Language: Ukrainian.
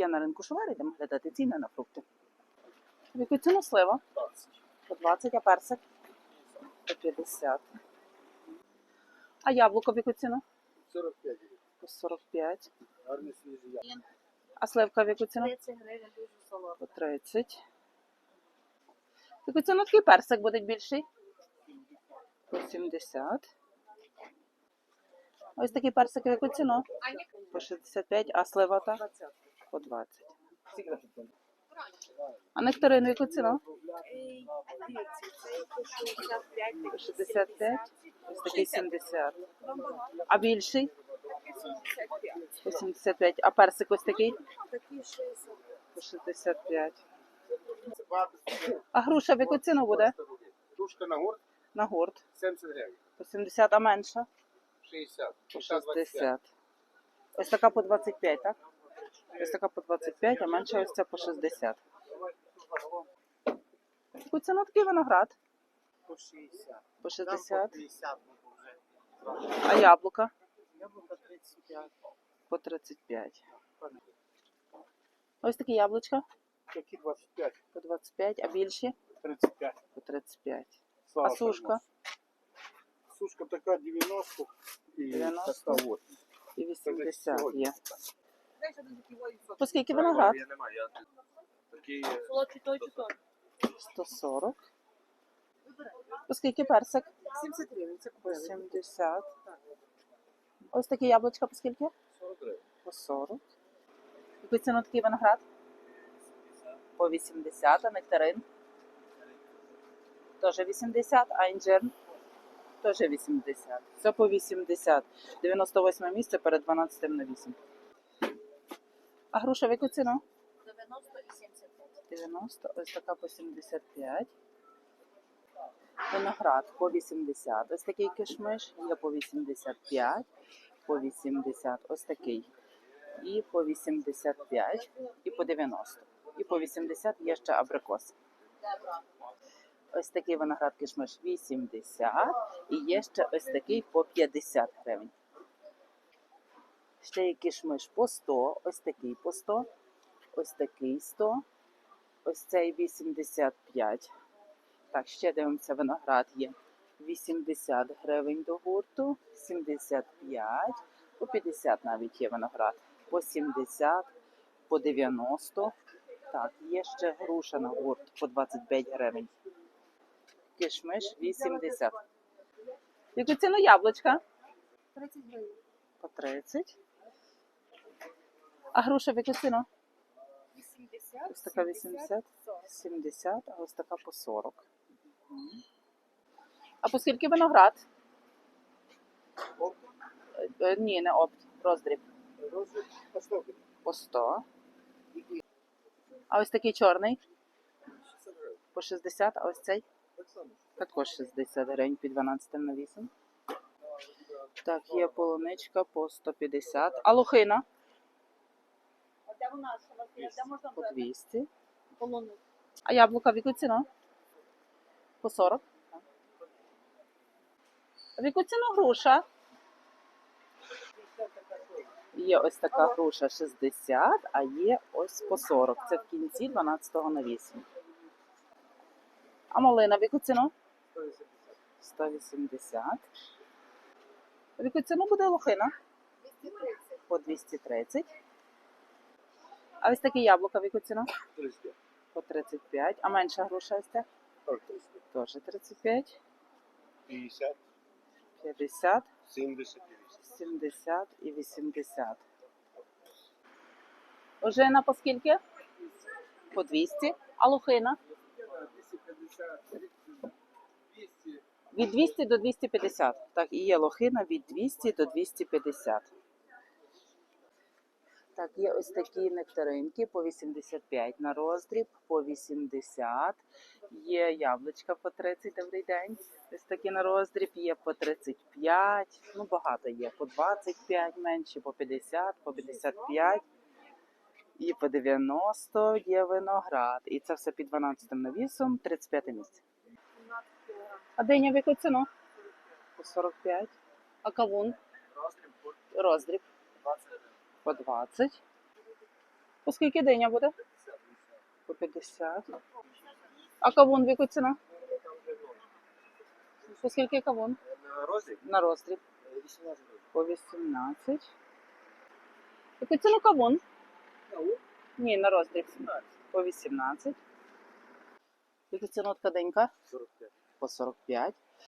Я на ринку Шувар, йдемо глядати ціни на фрукти. В яку ціну слива? По 20, а персик? По 50. А яблуко в яку ціну? 45 По 45. гарні свіжі яблука. А сливка в яку ціну? 30 гривень дуже солодко. По 30. В яку ціну такий персик буде більший? По 70. Ось такий персик в яку ціну? По 65, а слива та? По 20. А нектарин яку ціну? По 65, ось такий 70. А більший? По 75. А персик ось такий? По 65. А груша в яку ціну буде? Тушка на горд На гурт. 70 гривень. По 70, а менша? 60. По Та 25. 60. Ось така по 25, так? Ось така по 25, а менша ось ця по 60. Яку ціну такий виноград? По 60. По Там 60. по 50 ну, вже. А яблука? Яблука 35. По 35. Ось такі яблучка Такі 25. по 25, а більші 35. по 35. Слава А сушка? Сушка така 90 і 90. 108. І 80 є. По скільки виноград? Я немає, я такий Солодкий той чи той? 140. По скільки персик? 70 гривень, це По 70. Ось такі яблучка по скільки? 40 гривень. По 40. Яку ціну такий виноград? По 80, а нектарин? Теж 80, а інжир? Теж 80. Все по 80. 98 місце перед 12 на 8. А груша в яку ціну? 90 і 75. 90, ось така по 75. Виноград по 80. Ось такий кишмиш є по 85, по 80, ось такий. І по 85, і по 90. І по 80 є ще абрикос. Ось такий виноград кишмиш 80, і є ще ось такий по 50 гривень. Ще є кишмиш по 100, ось такий по 100, ось такий 100, ось цей 85. Так, ще дивимося, виноград є 80 гривень до гурту, 75, по 50 навіть є виноград, по 70, по 90. Так, є ще груша на гурт по 25 гривень. Кишмиш 80. Яку ціну яблучка? 30 гривень. По 30. А груша в яку ціну? 80. Ось така 80, 70, а ось така по 40. А по скільки виноград? Е, е, Ні, не опт, роздріб. Розмір по 100 гривень. По 100. А ось такий чорний 60 гривень. по 60, а ось цей Так само. також 60 гривень під 12 на 8. Так, є полуничка по 150. А лохина Вона? Що у вас є? Де можна по брати? 200. Полону. А яблука в яку ціну? По 40. А в яку ціну груша? Є ось така груша 60, а є ось по 40. Це в кінці 12 на 8. А малина в яку ціну? 180. А в яку ціну буде лохина? 230. По 230. А ось такі яблука в яку ціну? 35. По 35. А менша груша ось ця? Так, 35. Теж 35. 50, 50, 70 і 80. 70 і 80. Ожина по скільки? По 200. А лохина? 250, Від 200 до 250. Так, і є лохина від 200 до 250. Так, є ось такі нектаринки по 85 на роздріб, по 80. Є яблучка по 30, добрий день. Ось такі на роздріб, є по 35. Ну, багато є. По 25 менші, по 50, по 55. І по 90 є виноград. І це все під 12 навісом, 35 місце. А диня в яку ціну? По 45. А кавун? Розмір по Роздріб 20 гривень. По 20. По скільки диня буде? По 50. А кавун в яку ціну? По скільки кавун? На розі? На роздріб. По 18. Яку ціну кавун? Ні, на роздріб. По 18. Яку ціну ткаденька? 45. По 45.